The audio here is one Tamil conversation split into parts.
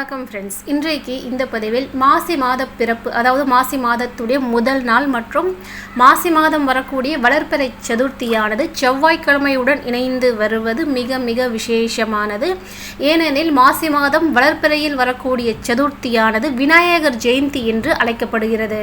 வணக்கம் ஃப்ரெண்ட்ஸ் இன்றைக்கு இந்த பதிவில் மாசி மாத பிறப்பு அதாவது மாசி மாதத்துடைய முதல் நாள் மற்றும் மாசி மாதம் வரக்கூடிய வளர்ப்பறை சதுர்த்தியானது செவ்வாய்க்கிழமையுடன் இணைந்து வருவது மிக மிக விசேஷமானது. ஏனெனில் மாசி மாதம் வளர்ப்பறையில் வரக்கூடிய சதுர்த்தியானது விநாயகர் ஜெயந்தி என்று அழைக்கப்படுகிறது.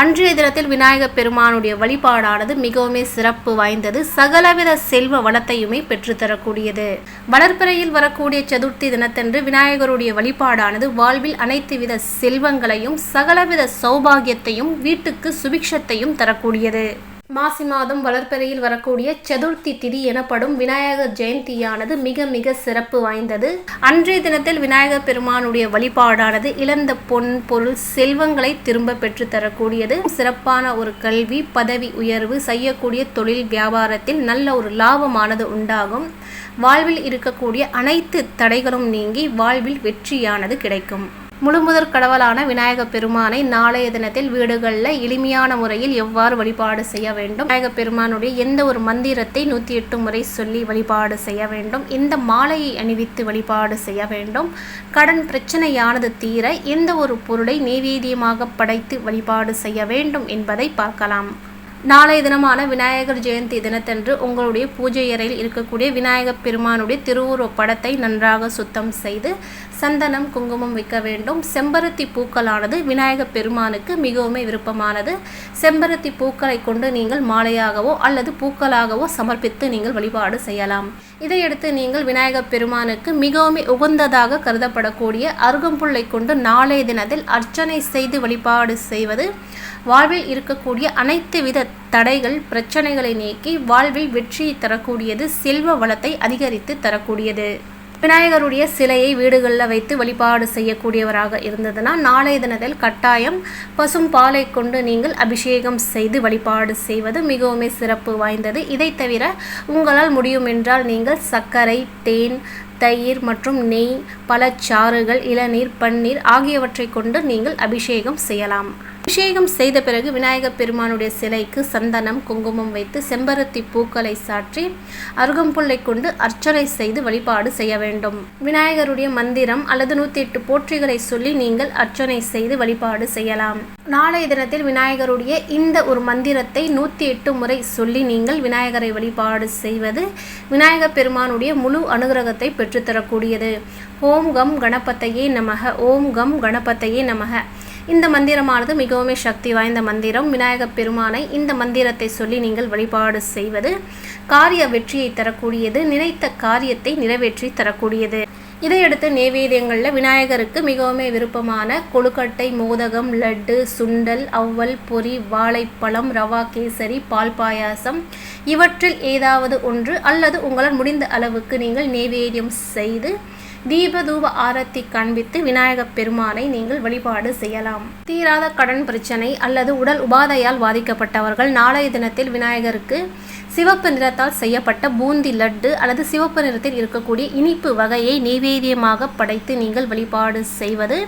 அன்றைய தினத்தில் விநாயகர் பெருமானுடைய வழிபாடானது மிகவும் சிறப்பு வாய்ந்தது. சகலவித செல்வ வளத்தையுமே பெற்றுத்தரக்கூடியது. வளர்பிறையில் வரக்கூடிய சதுர்த்தி தினத்தன்று விநாயகருடைய வழிபாடு வழிபாடானது வாழ்வில் அனைத்து வித செல்வங்களையும் சகலவித சௌபாகியத்தையும் வீட்டுக்கு சுபிக்ஷத்தையும் தரக்கூடியது. மாசி மாதம் வளர்ப்பறையில் வரக்கூடிய சதுர்த்தி திதி எனப்படும் விநாயகர் ஜெயந்தியானது மிக மிக சிறப்பு வாய்ந்தது. அன்றைய தினத்தில் விநாயகர் பெருமானுடைய வழிபாடானது இழந்த பொன் பொருள் செல்வங்களை திரும்ப பெற்று தரக்கூடியது சிறப்பான ஒரு கல்வி பதவி உயர்வு செய்யக்கூடிய தொழில் வியாபாரத்தில் நல்ல ஒரு லாபமானது உண்டாகும். வாழ்வில் இருக்கக்கூடிய அனைத்து தடைகளும் நீங்கி வாழ்வில் வெற்றியானது கிடைக்கும். முழுமுதற் கடவுளான விநாயக பெருமானை நாளைய தினத்தில் வீடுகளில் எளிமையான முறையில் எவ்வாறு வழிபாடு செய்ய வேண்டும்? விநாயக பெருமானுடைய எந்த ஒரு மந்திரத்தை நூற்றி எட்டு முறை சொல்லி வழிபாடு செய்ய வேண்டும்? எந்த மாலையை அணிவித்து வழிபாடு செய்ய வேண்டும்? கடன் பிரச்சனையானது தீர எந்த ஒரு பொருளை நெய்வேதியமாக படைத்து வழிபாடு செய்ய வேண்டும் என்பதை பார்க்கலாம். நாளைய தினமான விநாயகர் ஜெயந்தி தினத்தன்று உங்களுடைய பூஜை அறையில் இருக்கக்கூடிய விநாயகர் பெருமானுடைய திருவுருவ படத்தை நன்றாக சுத்தம் செய்து சந்தனம் குங்குமம் வைக்க வேண்டும். செம்பருத்தி பூக்களானது விநாயகர் பெருமானுக்கு மிகவும் விருப்பமானது. செம்பருத்தி பூக்களை கொண்டு நீங்கள் மாலையாகவோ அல்லது பூக்களாகவோ சமர்ப்பித்து நீங்கள் வழிபாடு செய்யலாம். இதையடுத்து நீங்கள் விநாயகப் பெருமானுக்கு மிகவும் உகந்ததாக கருதப்படக்கூடிய அருகம்புல்லை கொண்டு நாளைய தினத்தில் அர்ச்சனை செய்து வழிபாடு செய்வது வாழ்வில் இருக்கக்கூடிய அனைத்து வித தடைகள் பிரச்சனைகளை நீக்கி வாழ்வில் வெற்றியை தரக்கூடியது செல்வ வளத்தை அதிகரித்து தரக்கூடியது. விநாயகருடைய சிலையை வீடுகளில் வைத்து வழிபாடு செய்யக்கூடியவராக இருந்ததுன்னா நாளைய தினத்தில் கட்டாயம் பசும் பாலை கொண்டு நீங்கள் அபிஷேகம் செய்து வழிபாடு செய்வது மிகவும் சிறப்பு வாய்ந்தது. இதை தவிர உங்களால் முடியும் என்றால் நீங்கள் சர்க்கரை தேன் தயிர் மற்றும் நெய் பழச்சாறுகள் இளநீர் பன்னீர் ஆகியவற்றை கொண்டு நீங்கள் அபிஷேகம் செய்யலாம். அபிஷேகம் செய்த பிறகு விநாயகர் பெருமானுடைய சிலைக்கு சந்தனம் குங்குமம் வைத்து செம்பருத்தி பூக்களை சாற்றி அருகம்புல்லை கொண்டு அர்ச்சனை செய்து வழிபாடு செய்ய வேண்டும். விநாயகருடைய மந்திரம் அல்லது நூற்றி எட்டு போற்றிகளை சொல்லி நீங்கள் அர்ச்சனை செய்து வழிபாடு செய்யலாம். நாளைய தினத்தில் விநாயகருடைய இந்த ஒரு மந்திரத்தை நூற்றி எட்டு முறை சொல்லி நீங்கள் விநாயகரை வழிபாடு செய்வது விநாயகர் பெருமானுடைய முழு அனுகிரகத்தை பெற்றுத்தரக்கூடியது. ஓம் கம் கணபத்தையே நமக ஓம் கம் கணபத்தையே நமக. இந்த மந்திரமானது மிகவும் சக்தி வாய்ந்த மந்திரம். விநாயகப் பெருமானை இந்த மந்திரத்தை சொல்லி நீங்கள் வழிபாடு செய்வது காரிய வெற்றியை தரக்கூடியது நினைத்த காரியத்தை நிறைவேற்றி தரக்கூடியது. இதையடுத்து நெவேதியங்களில் விநாயகருக்கு மிகவும் விருப்பமான கொழுக்கட்டை மோதகம் லட்டு சுண்டல் அவ்வல் பொரி வாழைப்பழம் ரவா கேசரி பால் பாயாசம் இவற்றில் ஏதாவது ஒன்று அல்லது உங்களால் முடிந்த அளவுக்கு நீங்கள் நெவேதியம் செய்து தீபதூப ஆரத்தி காண்பித்து விநாயகப் பெருமானை நீங்கள் வழிபாடு செய்யலாம். தீராத கடன் பிரச்சனை அல்லது உடல் உபாதையால் பாதிக்கப்பட்டவர்கள் நாளைய தினத்தில் விநாயகருக்கு சிவப்பு நிறத்தால் செய்யப்பட்ட பூந்தி லட்டு அல்லது சிவப்பு நிறத்தில் இருக்கக்கூடிய இனிப்பு வகையை நைவேத்தியமாக படைத்து நீங்கள் வழிபாடு செய்வது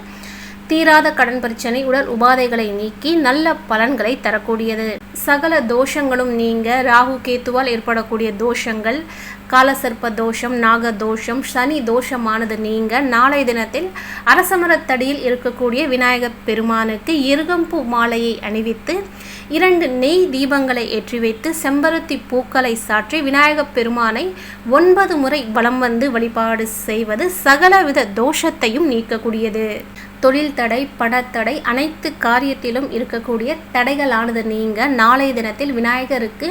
தீராத கடன் பிரச்சனை உடல் உபாதைகளை நீக்கி நல்ல பலன்களை தரக்கூடியது. சகல தோஷங்களும் நீங்க ராகு கேத்துவால் ஏற்படக்கூடிய தோஷங்கள் காலசர்ப்ப தோஷம் நாக தோஷம் சனி தோஷமானது நீங்க நாளைய தினத்தில் அரசமரத்தடியில் இருக்கக்கூடிய விநாயகர் பெருமானுக்கு இருகம்பூ மாலையை அணிவித்து இரண்டு நெய் தீபங்களை ஏற்றி வைத்து செம்பருத்தி பூக்களை சாற்றி விநாயகப் பெருமானை ஒன்பது முறை வலம் வந்து வழிபாடு செய்வது சகலவித தோஷத்தையும் நீக்கக்கூடியது. தொழில் தடை பணத்தடை அனைத்து காரியத்திலும் இருக்கக்கூடிய தடைகளானது நீங்க நாளைய தினத்தில் விநாயகருக்கு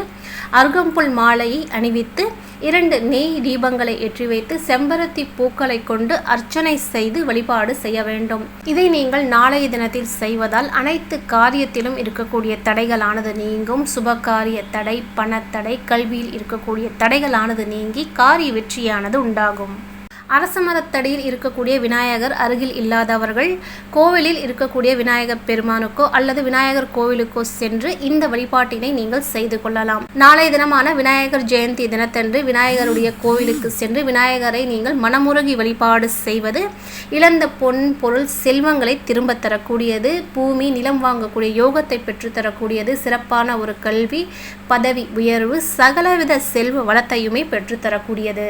அருகம்புல் மாலையை அணிவித்து இரண்டு நெய் தீபங்களை ஏற்றி வைத்து செம்பருத்தி பூக்களை கொண்டு அர்ச்சனை செய்து வழிபாடு செய்ய வேண்டும். இதை நீங்கள் நாளைய தினத்தில் செய்வதால் அனைத்து காரியத்திலும் இருக்கக்கூடிய தடைகளானது நீங்கும். சுபகாரிய தடை பணத்தடை கல்வியில் இருக்கக்கூடிய தடைகளானது நீங்கி காரிய வெற்றியானது உண்டாகும். அரசமரத்தடியில் இருக்கக்கூடிய விநாயகர் அருகில் இல்லாதவர்கள் கோவிலில் இருக்கக்கூடிய விநாயகர் பெருமானுக்கோ அல்லது விநாயகர் கோவிலுக்கோ சென்று இந்த வழிபாட்டினை நீங்கள் செய்து கொள்ளலாம். நாளைய தினமான விநாயகர் ஜெயந்தி தினத்தன்று விநாயகருடைய கோவிலுக்கு சென்று விநாயகரை நீங்கள் மனமுருகி வழிபாடு செய்வது இழந்த பொன் பொருள் செல்வங்களை திரும்ப தரக்கூடியது பூமி நிலம் வாங்கக்கூடிய யோகத்தை பெற்றுத்தரக்கூடியது சிறப்பான ஒரு கல்வி பதவி உயர்வு சகலவித செல்வ வளத்தையுமே பெற்றுத்தரக்கூடியது